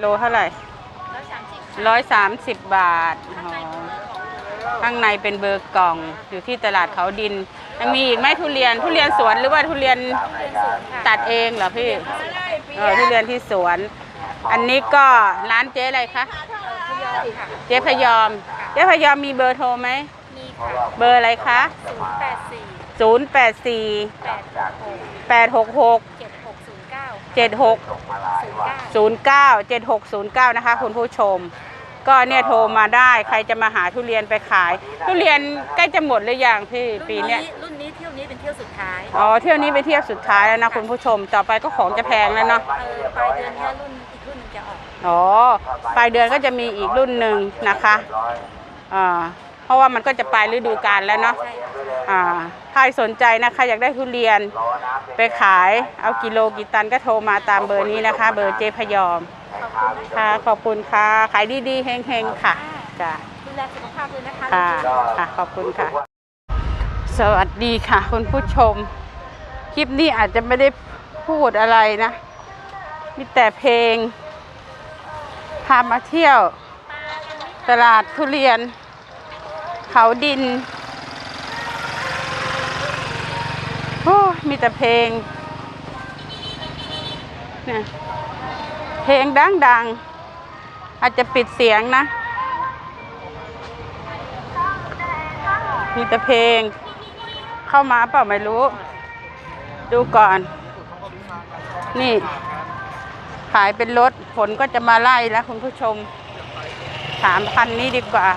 โลเท่าไหร่ร้อยสามสิบร้อยสามสิบบาทอ๋อข้างในเป็นเบอร์กล่อง อยู่ที่ตลาดเขาดินยังมีอีกไหมทุเรียน ทุเรียนสวนหรือว่าทุเรียนตัดเองเหรอพี่เออทุเรียนที่สวน อันนี้ก็ร้านเจ๊อะไรคะค่ะเจ๊พยอม เจ๊พยอมมีเบอร์โทรไหม มีค่ะ เบอร์อะไรคะศูนย์แปดสี่084แปดหก866 เจ็ดหกศูนย์เก้า76ศูนย์เก้า09 7609 นะคะ คุณผู้ชม ก็เนี่ยโทรมาได้ใครจะมาหาทุเรียนไปขาย ทุเรียนใกล้จะหมดหรือยังพี่ปีเนี้ยรุ่นนี้เที่ยวนี้เป็นเที่ยวสุดท้ายอ๋อเที่ยวนี้ไปเที่ยวสุดท้ายแล้วนะคุณผู้ชมต่อไปก็ของจะแพงแล้วเนาะเออปลายเดือนเนี้ยรุ่นอีกรุ่นหนึงจะออกอ๋อปลายเดือนก็จะมีอีกรุ่นหนึ่งนะคะอ่า เพราะว่ามันก็จะปลายฤดูกาลแล้วเนาะใช่ค่ะอ่าถ้าใครสนใจนะคะ อยากได้ทุเรียนไปขายเอากิโลกี่ตันก็โทรมาตามเบอร์นี้นะคะ เบอร์เจพยอมขอบคุณนะคะค่ะขอบคุณค่ะ ขายดีๆเฮงๆค่ะจ้ะดูแลสุขภาพด้วยนะคะค่ะค่ะขอบคุณค่ะ สวัสดีค่ะ คุณผู้ชม คลิปนี้อาจจะไม่ได้พูดอะไรนะ มีแต่เพลง พามาเที่ยว ตลาดทุเรียน เขาดินโอ้มีแต่เพลงเนี่ยเพลงดังๆ อาจจะปิดเสียงนะ มีแต่เพลง เข้ามาเปล่าไม่รู้ ดูก่อน นี่ ขายเป็นรถผลก็จะมาไล่แล้วคุณผู้ชมถามพันนี้ดีกว่า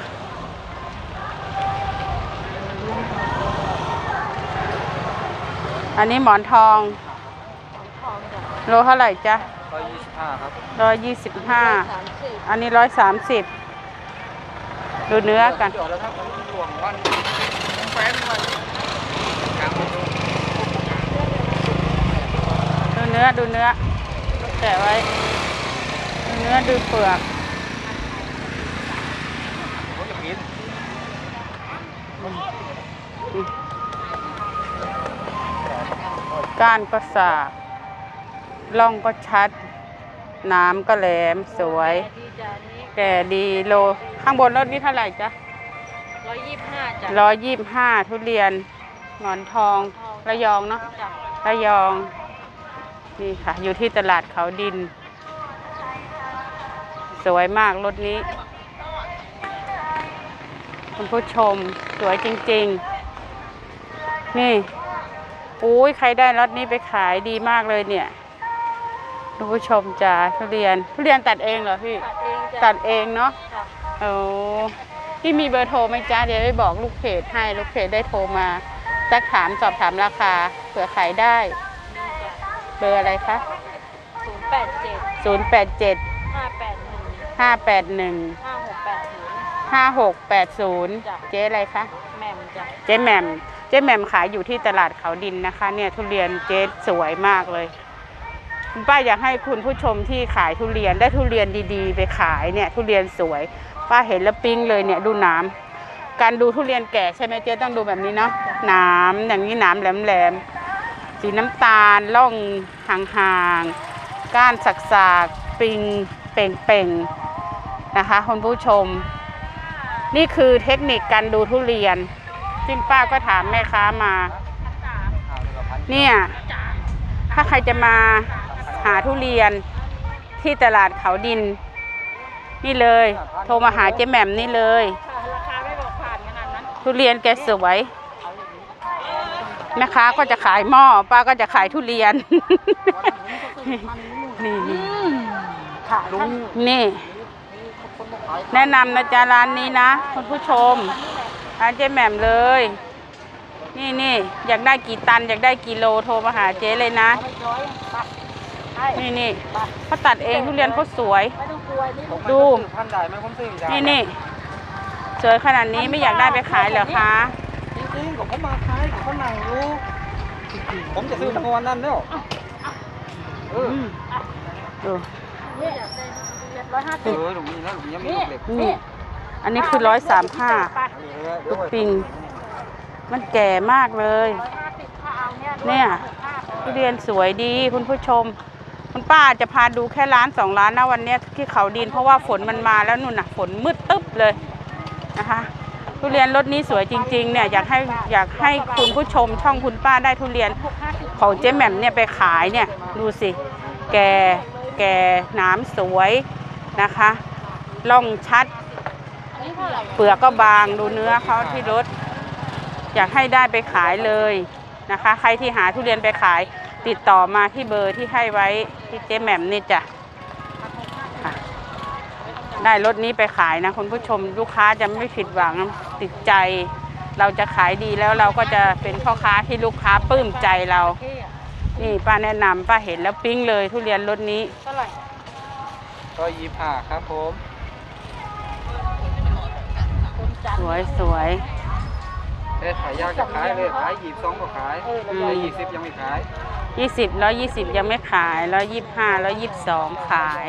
อันนี้หมอนทองทองจ้ะโลเท่าไหร่จ๊ะร้อยยี่สิบห้าครับร้อยยี่สิบห้าสามสิบอันนี้ร้อยสามสิบดูเนื้อกันเดี๋ยวแล้วครับผมห่วงวันแฟนวันกลางวันดูดูเนื้อดูเนื้อแกะไว้ดูเนื้อดูเปลือกผมจะ กินก้านก็สากล่องก็ชัด น้ำก็แหลมสวยดีจ้ะนี้แก่ดีโล ข้างบนรถนี่เท่าไหร่จ๊ะร้อยยี่สิบห้าจ้ะร้อยยี่สิบห้าทุเรียนหมอนทอง ระยองเนาะจ้ะระยอง นี่ค่ะ อยู่ที่ตลาดเขาดิน สวยมากรถนี้ คุณผู้ชมสวยจริง ๆ นี่อุ้ยใครได้รถนี้ไปขายดีมากเลยเนี่ยคุณผู้ชมจ้าทุเรียนทุเรียนตัดเองเหรอพี่ตัดเองจ้ะตัดเองเนาะจ้ะโอ้พี่มีเบอร์โทรไหมจ้าเดี๋ยวได้บอกลูกเพจให้ลูกเพจได้โทรมาสักถามสอบถามราคาเผื่อขายได้มีจ้ะเบอร์อะไรคะศูนย์แปดเจ็ด087 ห้าแปดหนึ่ง581 ห้าหกแปดศูนย์5680 จ้ะ เจ๊อะไรคะ แหม่มจ้ะ เจ๊แหม่ม เจ๊แหม่มขายอยู่ที่ตลาดเขาดินนะคะ เนี่ยทุเรียนเจ๊สวยมากเลยคุณป้าอยากให้คุณผู้ชมที่ขายทุเรียนได้ทุเรียนดีๆ ไปขายเนี่ยทุเรียนสวย ป้าเห็นแล้วปิ๊งเลยเนี่ยดูน้ำการดูทุเรียนแก่ใช่ไหมเจ๊ต้องดูแบบนี้เนาะน้ำอย่างนี้น้ำแหลมๆสีน้ำตาลล่องห่างๆก้านสักๆปิงเป่งๆนะคะคุณผู้ชม นี่คือเทคนิคการดูทุเรียน ซึ่งป้าก็ถามแม่ค้ามา เนี่ย ถ้าใครจะมาหาทุเรียนที่ตลาดเขาดิน นี่เลย โทรมาหาเจ๊แหม่มนี่เลย ราคาไม่บอกผ่านขนาดนั้นทุเรียนแกสวยแม่ค้าก็จะขายหม้อป้าก็จะขายทุเรียน นี่นี่ค่ะลุงนี่คนมาขายแนะนำนะจ๊ะร้านนี้นะ คุณผู้ชม ร้านเจ๊แหม่มเลย นี่นี่อยากได้กี่ตัน อยากได้กี่โลโทรมาหาเจ๊เลยนะร้อยไปให้นี่นี่เขาตัดเองทุเรียนเขาสวยไม่ต้องกลัวนี่ผมดู ท่านได้ไหมผมซื้อไม่ได้นี่นี่สวยขนาดนี้ไม่อยากได้ไปขายเหรอคะจริงๆผมมาขายผมก็นั่งอยู่ผมจะซื้อทั้งวันนั้นแล้วเออดูนี่ร้อยห้าเอสิบอหลุมนี้นะหลุมนี้มีลูกเหล็กนี่ อันนี้คือร้อยสามห้าลูกปิง มันแก่มากเลย เนี่ยทุเรียนสวยดีคุณผู้ชม คุณป้าจะพาดูแค่ร้านสองร้านนะวันนี้ที่เขาดินเพราะว่าฝนมันมาแล้วนู่นน่ะฝนมืดตึ๊บเลยนะคะทุเรียนรสนี้สวยจริงๆเนี่ยอยากให้อยากให้คุณผู้ชมช่องคุณป้าได้ทุเรียนของเจ๊แหม่มเนี่ยไปขายเนี่ยดูสิ แก่แกหน้ำสวยนะคะล่องชัด เปลือกก็บางดูเนื้อเขาที่รสอยากให้ได้ไปขายเลยนะคะ ใครที่หาทุเรียนไปขายติดต่อมาที่เบอร์ที่ให้ไว้ที่เจ๊แหม่มนี่จ้ะค่ะได้รถนี้ไปขายนะคุณผู้ชมลูกค้าจะไม่ผิดหวังติดใจ เราจะขายดีแล้วเราก็จะเป็นพ่อค้าที่ลูกค้าปลื้มใจเรา นี่ป้าแนะนำป้าเห็นแล้วปิ๊งเลยทุเรียนรถนี้เท่าไหร่ก็ยี่ห้าครับผมคนจัน สวยสวยเอ้ยขายยากจะขายเลยขายยี่สิบสองก็ขายเอออืมขายยี่สิบยังไม่ขายยี่สิบร้อยยี่สิบยังไม่ขายร้อยยี่สิบห้าร้อยยี่สิบสองขาย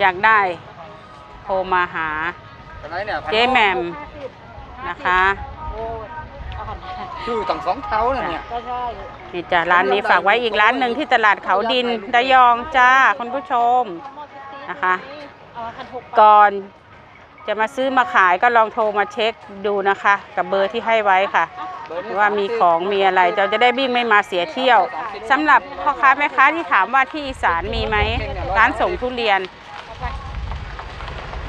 อยากได้โทรมาหาตอนไหนเนี่ยเจ๊แหม่มนะคะโอ้ยเอาหันคือตั้งสองเท้าเนี่ยเนี่ยก็ใช่นี่จ้ะร้านนี้ฝากไว้อีกร้านหนึ่งที่ตลาดเขาดินระยองจ้าคุณผู้ชมนะคะเอาพันหกก่อน จะมาซื้อมาขายก็ลองโทรมาเช็คดูนะคะ กับเบอร์ที่ให้ไว้ค่ะ ว่ามีของมีอะไรเราจะได้วิ่งไม่มาเสียเที่ยวสำหรับพ่อค้าแม่ค้าที่ถามว่าที่อีสานมีไหมร้านส่งทุเรียน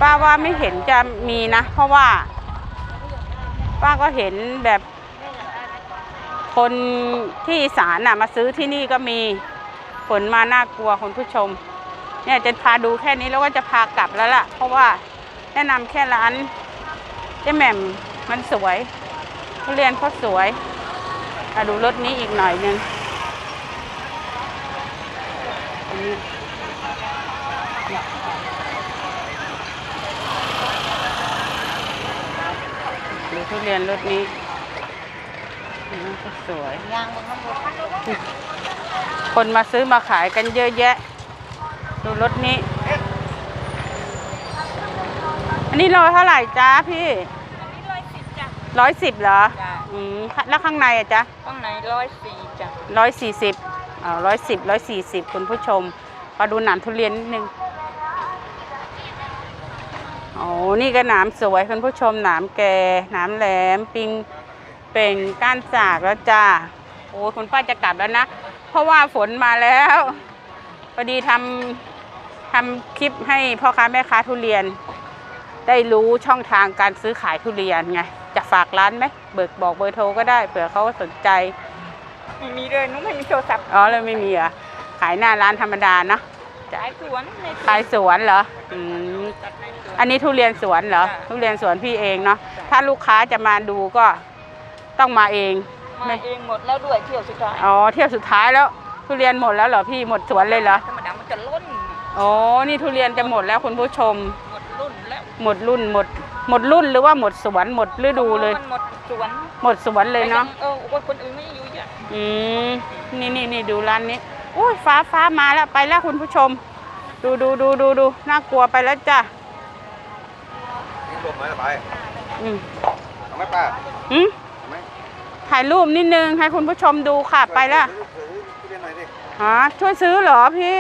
ป้าว่าไม่เห็นจะมีนะ เพราะว่า ป้าก็เห็นแบบ คนที่อีสานน่ะ มาซื้อที่นี่ก็มีฝนมาน่ากลัวคุณผู้ชม เนี่ยจะพาดูแค่นี้แล้วก็จะพากลับแล้วล่ะ เพราะว่า แนะนำแค่ร้านเจ๊แหม่มมันสวยทุเรียนเขาสวยมาดูรถนี้อีกหน่อยหนึงอันนี้ดูทุเรียนรถนี้อันนี้ก็สวยยางบนข้างบนคนมาซื้อมาขายกันเยอะแยะ ดูรถนี้ อันนี้โลเท่าไหร่จ้าพี่อันนี้ร้อยสิบจ้ะร้อยสิบเหรอจ้ะอืมแล้วข้างในอะจ๊ะข้างในร้อยสี่จ้ะร้อยสี่สิบอ๋อร้อยสิบร้อยสี่สิบคุณผู้ชมมาดูหนามทุเรียนนิดนึงโอ้นี่ก็หนามสวยคุณผู้ชมหนามแก่หนามแหลมปิงเป่งก้านสากแล้วจ้าโอ้คุณป้าจะกลับแล้วนะ เพราะว่าฝนมาแล้วพอดีทำทำคลิปให้พ่อค้าแม่ค้าทุเรียน ได้รู้ช่องทางการซื้อขายทุเรียนไง จะฝากร้านไหมเบิกบอกเบอร์โทรก็ได้เผื่อเขาสนใจ ไม่มีเลยหนุ้ไม่มีโทรศัพท์อ๋อเลยไม่มีเหรอะขายหน้าร้านธรรมดาเนาะขายสวนในขายสวนเหรออืมตัดในสวน อันนี้ทุเรียนสวนเหรอจ้ะ ทุเรียนสวนพี่เองเนาะถ้าลูกค้าจะมาดูก็ต้องมาเองมาเองหมดแล้วด้วยเที่ยวสุดท้ายอ๋อเที่ยวสุดท้ายแล้วทุเรียนหมดแล้วเหรอพี่หมดสวนเลยเหรอธรรมดามันจะล้นอ๋อนี่ทุเรียนจะหมดแล้วคุณผู้ชม หมด รุ่นแล้วหมดรุ่นหมด หมดรุ่นหรือว่าหมดสวนหมดฤดูเลย มันหมดสวนหมดสวนเลยเนาะเออโอ้ยคนอื่นไม่อยู่อะอืมนี่นี่นี่ดูร้านนี้อุ้ยฟ้าฟ้ามาแล้วไปแล้วคุณผู้ชม ดูดูดูดูดูน่ากลัวไปแล้วจ้ะนี่รวมไหมไปอืมเอาไหมป้าอืมเอาไหมถ่ายรูปนิดนึงให้คุณผู้ชมดูค่ะไปแล้วถือถือทุเรียนหน่อยดิฮะช่วยซื้อเหรอพี่